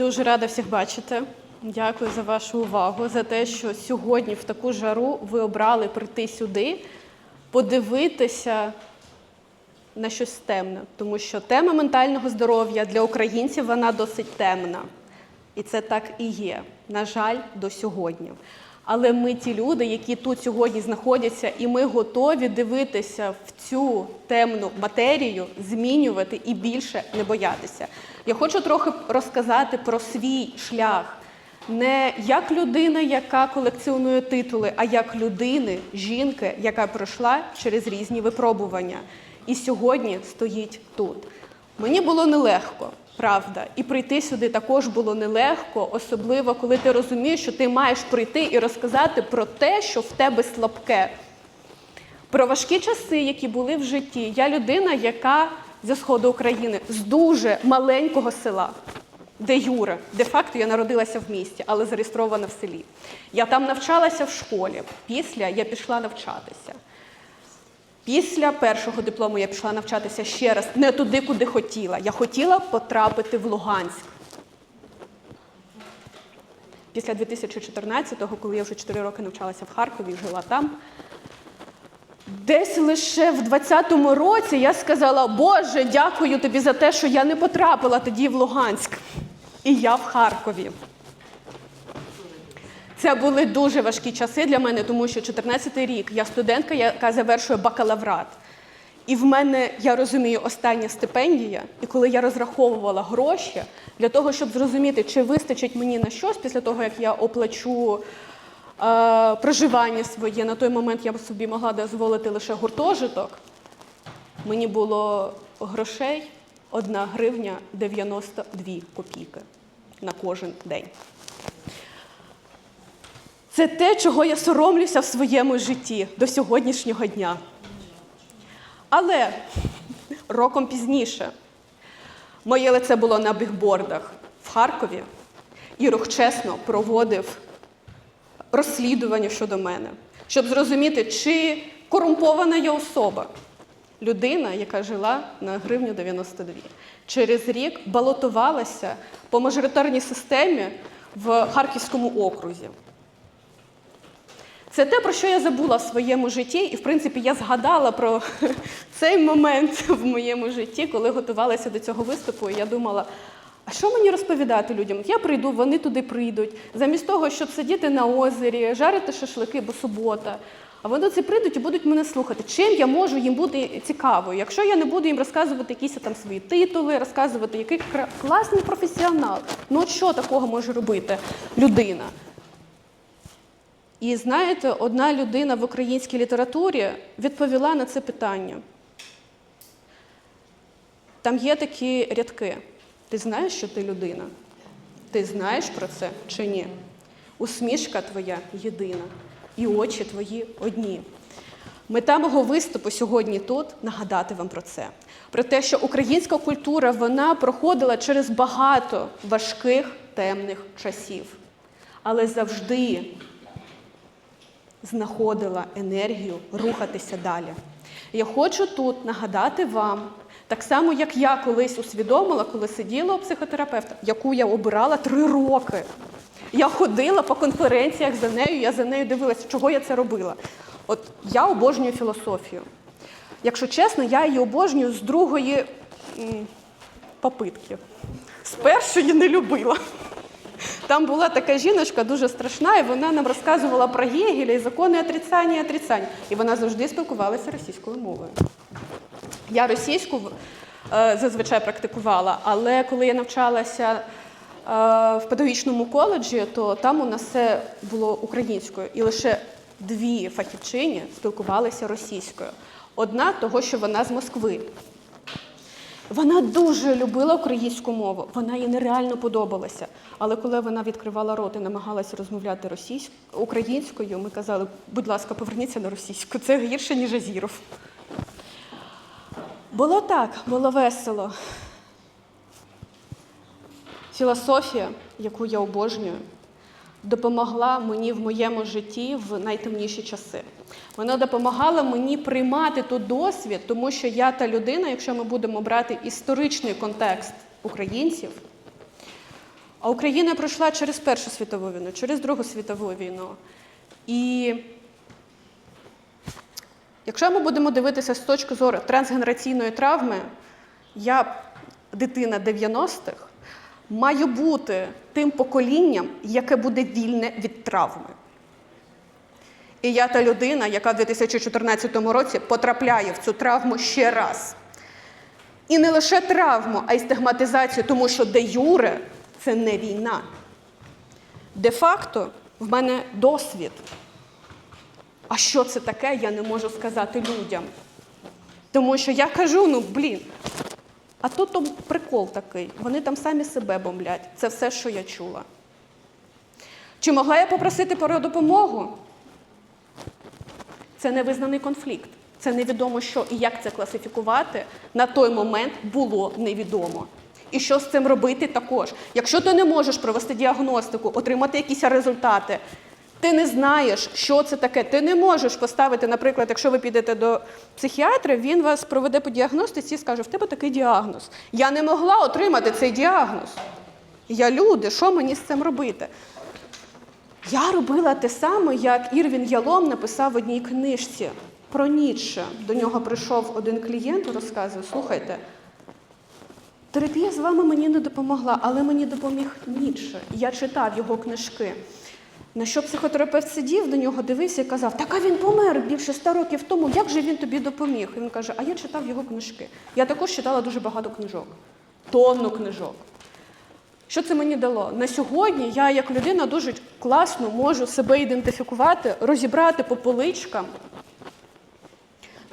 Дуже рада всіх бачити. Дякую за вашу увагу, за те, що сьогодні в таку жару ви обрали прийти сюди, подивитися на щось темне, тому що тема ментального здоров'я для українців вона досить темна. І це так і є, на жаль, до сьогодні. Але ми ті люди, які тут сьогодні знаходяться, і ми готові дивитися в цю темну матерію, змінювати і більше не боятися. Я хочу трохи розказати про свій шлях. Не як людина, яка колекціонує титули, а як людини, жінки, яка пройшла через різні випробування. І сьогодні стоїть тут. Мені було нелегко, правда, і прийти сюди також було нелегко, особливо коли ти розумієш, що ти маєш прийти і розказати про те, що в тебе слабке. Про важкі часи, які були в житті. Я людина, яка зі сходу України, з дуже маленького села, де Юра. Де-факто я народилася в місті, але зареєстрована в селі. Я там навчалася в школі. Після я пішла навчатися. Після першого диплому я пішла навчатися ще раз не туди, куди хотіла. Я хотіла потрапити в Луганськ. Після 2014-го, коли я вже 4 роки навчалася в Харкові і жила там, десь лише в 20-му році я сказала: Боже, дякую тобі за те, що я не потрапила тоді в Луганськ. І я в Харкові. Це були дуже важкі часи для мене, тому що 14-й рік я студентка, яка завершує бакалаврат. І в мене, я розумію, остання стипендія. І коли я розраховувала гроші для того, щоб зрозуміти, чи вистачить мені на щось після того, як я оплачу е, проживання своє, на той момент я б собі могла дозволити лише гуртожиток. Мені було грошей 1 гривня 92 копійки на кожен день. Це те, чого я соромлюся в своєму житті до сьогоднішнього дня. Але роком пізніше моє лице було на бігбордах в Харкові, і рух чесно проводив розслідування щодо мене, щоб зрозуміти, чи корумпована я особа. Людина, яка жила на гривню 92. Через рік балотувалася по мажоритарній системі в Харківському окрузі. Це те, про що я забула в своєму житті, і в принципі я згадала про цей момент в моєму житті, коли готувалася до цього виступу. І я думала, а що мені розповідати людям? Я прийду, вони туди прийдуть. Замість того, щоб сидіти на озері, жарити шашлики, бо субота. А вони це прийдуть і будуть мене слухати. Чим я можу їм бути цікавою? Якщо я не буду їм розказувати якісь там свої титули, розказувати, який класний професіонал. Ну от що такого може робити людина? І знаєте, одна людина в українській літературі відповіла на це питання. Там є такі рядки. Ти знаєш, що ти людина? Ти знаєш про це чи ні? Усмішка твоя єдина, і очі твої одні. Мета мого виступу сьогодні тут нагадати вам про це. Про те, що українська культура вона проходила через багато важких темних часів, але завжди знаходила енергію рухатися далі. Я хочу тут нагадати вам, так само, як я колись усвідомила, коли сиділа у психотерапевта, яку я обирала три роки. Я ходила по конференціях за нею, я за нею дивилася, чого я це робила. От я обожнюю філософію. Якщо чесно, я її обожнюю з другої попитки. З першої не любила. Там була така жіночка дуже страшна, і вона нам розказувала про Гегеля і закони отрицання і отрицання. І вона завжди спілкувалася російською мовою. Я російську е, зазвичай практикувала, але коли я навчалася е, в педагогічному коледжі, то там у нас все було українською. І лише дві фахівчині спілкувалися російською. Одна того, що вона з Москви. Вона дуже любила українську мову, вона їй нереально подобалася. Але коли вона відкривала рот і намагалася розмовляти російською українською, ми казали, будь ласка, поверніться на російську. Це гірше, ніж Азіров. Було так, було весело. Філософія, яку я обожнюю, допомогла мені в моєму житті в найтемніші часи. Вона допомагала мені приймати той досвід, тому що я та людина, якщо ми будемо брати історичний контекст українців, А Україна пройшла через Першу світову війну, через Другу світову війну. І якщо ми будемо дивитися з точки зору трансгенераційної травми, я, дитина 90-х, маю бути тим поколінням, яке буде вільне від травми. І я та людина, яка в 2014 році потрапляє в цю травму ще раз. І не лише травму, а й стигматизацію, тому що де юре це не війна. Де-факто в мене досвід. А що це таке, я не можу сказати людям. Тому що я кажу, ну блін. А то прикол такий. Вони там самі себе бомблять. Це все, що я чула. Чи могла я попросити про допомогу? Це невизнаний конфлікт. Це невідомо що і як це класифікувати на той момент було невідомо. І що з цим робити також. Якщо ти не можеш провести діагностику, отримати якісь результати, ти не знаєш, що це таке. Ти не можеш поставити, наприклад, якщо ви підете до психіатра, він вас проведе по діагностиці і скаже, в тебе такий діагноз. Я не могла отримати цей діагноз. Я люди, що мені з цим робити? Я робила те саме, як Ірвін Ялом написав в одній книжці про Ніцше. До нього прийшов один клієнт і розказує: слухайте, терапія з вами мені не допомогла, але мені допоміг Ніцше. Я читав його книжки. На що психотерапевт сидів до нього, дивився і казав, так а він помер більше ста років тому, як же він тобі допоміг? І він каже, а я читав його книжки. Я також читала дуже багато книжок, тонну книжок. Що це мені дало? На сьогодні я, як людина, дуже класно можу себе ідентифікувати, розібрати по поличкам.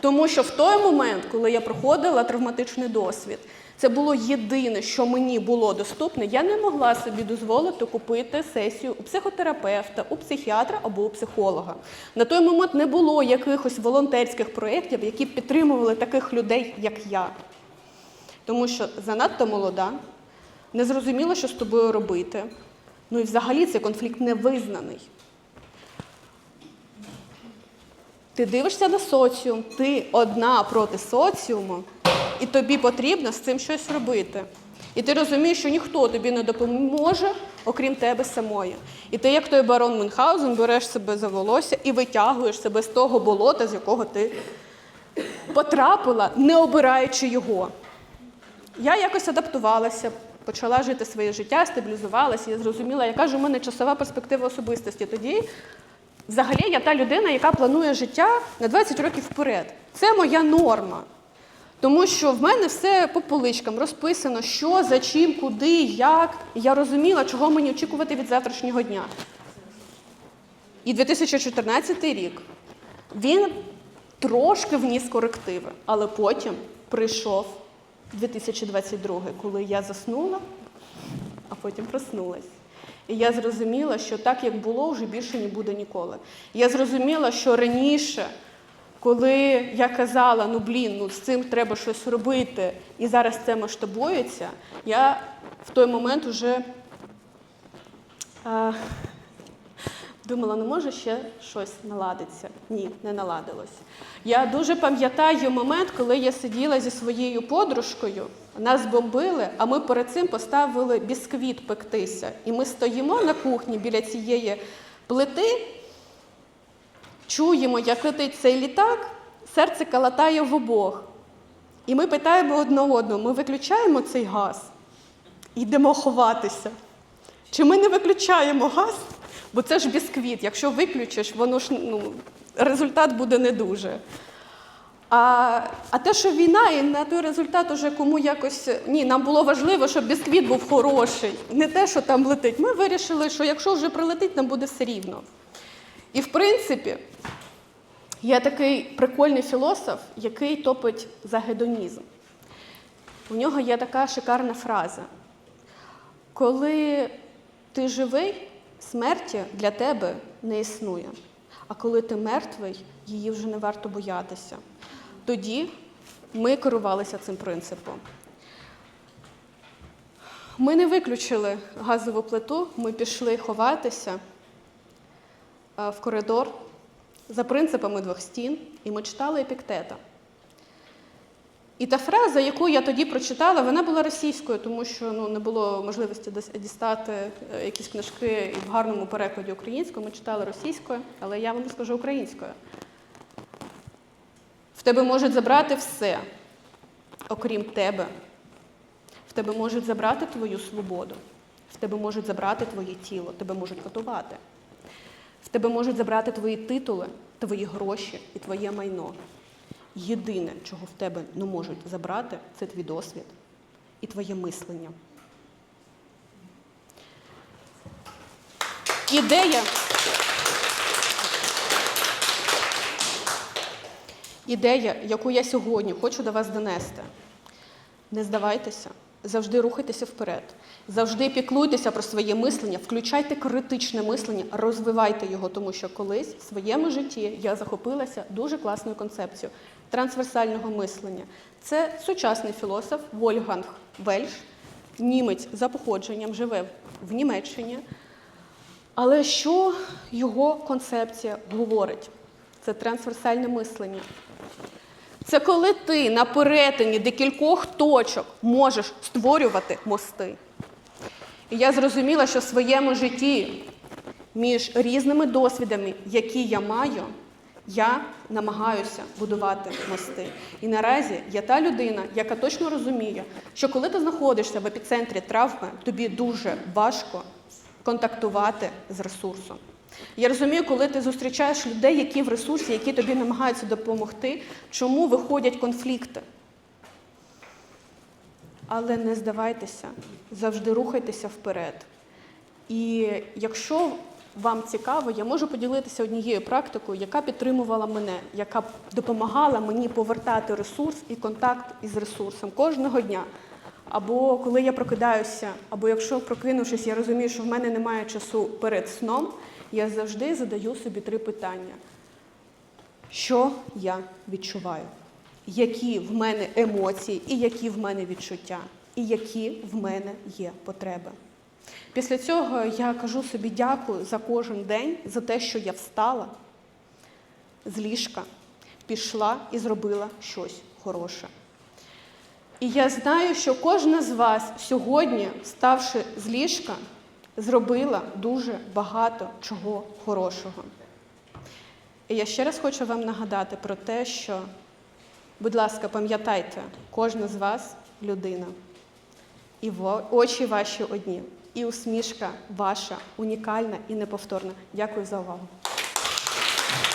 Тому що в той момент, коли я проходила травматичний досвід, це було єдине, що мені було доступне. Я не могла собі дозволити купити сесію у психотерапевта, у психіатра або у психолога. На той момент не було якихось волонтерських проєктів, які підтримували таких людей, як я. Тому що занадто молода, не зрозуміло, що з тобою робити. Ну і взагалі цей конфлікт не визнаний. Ти дивишся на соціум, ти одна проти соціуму, і тобі потрібно з цим щось робити. І ти розумієш, що ніхто тобі не допоможе, окрім тебе самої. І ти, як той барон Мюнхгаузен, береш себе за волосся і витягуєш себе з того болота, з якого ти потрапила, не обираючи його. Я якось адаптувалася, почала жити своє життя, стабілізувалася, я зрозуміла, яка ж у мене часова перспектива особистості. Тоді, взагалі, я та людина, яка планує життя на 20 років вперед. Це моя норма. Тому що в мене все по поличкам розписано, що, за чим, куди, як. Я розуміла, чого мені очікувати від завтрашнього дня. І 2014 рік він трошки вніс корективи, але потім прийшов 2022, коли я заснула, а потім проснулась. І я зрозуміла, що так, як було, вже більше не буде ніколи. Я зрозуміла, що раніше, коли я казала, ну блін, ну з цим треба щось робити, і зараз це масштабується, я в той момент вже е, думала, ну може ще щось наладиться. Ні, не наладилось. Я дуже пам'ятаю момент, коли я сиділа зі своєю подружкою, нас бомбили, а ми перед цим поставили бісквіт пектися. І ми стоїмо на кухні біля цієї плити, чуємо, як летить цей літак, серце калатає в обох. І ми питаємо одне одного, ми виключаємо цей газ і йдемо ховатися. Чи ми не виключаємо газ? Бо це ж бісквіт. Якщо виключиш, воно ж ну, результат буде не дуже. А, а те, що війна, і на той результат уже кому якось ні, нам було важливо, щоб бісквіт був хороший, не те, що там летить. Ми вирішили, що якщо вже прилетить, нам буде все рівно. І в принципі, є такий прикольний філософ, який топить за гедонізм. У нього є така шикарна фраза. Коли ти живий, смерті для тебе не існує. А коли ти мертвий, її вже не варто боятися. Тоді ми керувалися цим принципом. Ми не виключили газову плиту, ми пішли ховатися в коридор за принципами двох стін, і ми читали епіктета. І та фраза, яку я тоді прочитала, вона була російською, тому що ну, не було можливості дістати е, якісь книжки і в гарному перекладі українською. Ми читали російською, але я вам скажу українською. В тебе можуть забрати все, окрім тебе. В тебе можуть забрати твою свободу, в тебе можуть забрати твоє тіло, тебе можуть катувати. В тебе можуть забрати твої титули, твої гроші і твоє майно. Єдине, чого в тебе не можуть забрати, це твій досвід і твоє мислення. Ідея. Ідея, яку я сьогодні хочу до вас донести. Не здавайтеся, завжди рухайтеся вперед, завжди піклуйтеся про своє мислення, включайте критичне мислення, розвивайте його, тому що колись в своєму житті я захопилася дуже класною концепцією трансверсального мислення. Це сучасний філософ Вольганг Вельш, німець за походженням, живе в Німеччині. Але що його концепція говорить? Це трансверсальне мислення. Це коли ти на перетині декількох точок можеш створювати мости. І я зрозуміла, що в своєму житті між різними досвідами, які я маю, я намагаюся будувати мости. І наразі я та людина, яка точно розуміє, що коли ти знаходишся в епіцентрі травми, тобі дуже важко контактувати з ресурсом. Я розумію, коли ти зустрічаєш людей, які в ресурсі, які тобі намагаються допомогти, чому виходять конфлікти. Але не здавайтеся, завжди рухайтеся вперед. І якщо вам цікаво, я можу поділитися однією практикою, яка підтримувала мене, яка допомагала мені повертати ресурс і контакт із ресурсом кожного дня. Або коли я прокидаюся, або якщо прокинувшись, я розумію, що в мене немає часу перед сном, я завжди задаю собі три питання: що я відчуваю? Які в мене емоції, і які в мене відчуття, і які в мене є потреби. Після цього я кажу собі дякую за кожен день, за те, що я встала з ліжка, пішла і зробила щось хороше. І я знаю, що кожна з вас сьогодні, вставши з ліжка, зробила дуже багато чого хорошого. І я ще раз хочу вам нагадати про те, що, будь ласка, пам'ятайте, кожна з вас людина. І очі ваші одні, і усмішка ваша унікальна і неповторна. Дякую за увагу.